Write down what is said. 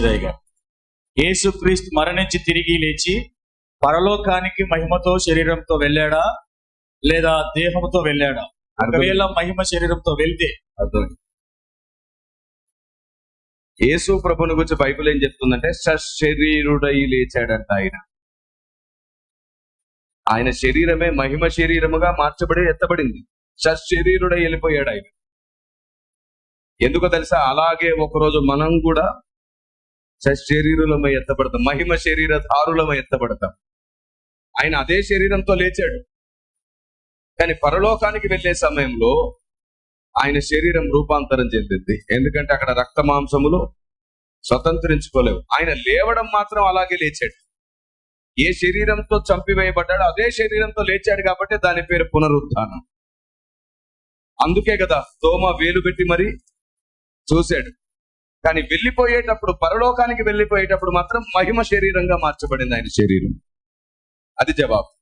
మంచిదయ్యగా యేసుక్రీస్తు మరణించి తిరిగి లేచి పరలోకానికి మహిమతో శరీరంతో వెళ్ళాడా? లేదా దేహంతో వెళ్ళాడా? ఒకవేళ మహిమ శరీరంతో వెళ్తే. అర్థం యేసు ప్రభుని గురించి బైబిల్ ఏం చెప్తుందంటే సశరీరుడై లేచాడంట ఆయన. ఆయన శరీరమే మహిమ శరీరముగా మార్చబడి ఎత్తబడింది. సశరీరుడై వెళ్ళిపోయాడు ఆయన. ఎందుకో తెలుసా? అలాగే ఒకరోజు మనం కూడా శరీరులమై ఎత్తబడతాం. మహిమ శరీర ఎత్తబడతాం. ఆయన అదే శరీరంతో లేచాడు. కానీ పరలోకానికి వెళ్ళే సమయంలో ఆయన శరీరం రూపాంతరం చెందింది. ఎందుకంటే అక్కడ రక్త మాంసములు స్వతంత్రించుకోలేవు. ఆయన లేవడం మాత్రం అలాగే లేచాడు. ఏ శరీరంతో చంపివేయబడ్డాడో అదే శరీరంతో లేచాడు కాబట్టి దాని పేరు పునరుత్థానం అందుకే కదా తోమ వేలు పెట్టి మరి చూశాడు. కానీ వెళ్ళిపోయేటప్పుడు పరలోకానికి వెళ్ళిపోయేటప్పుడు మాత్రం మహిమ శరీరంగా మార్చబడింది ఆయన శరీరం. అది జవాబు.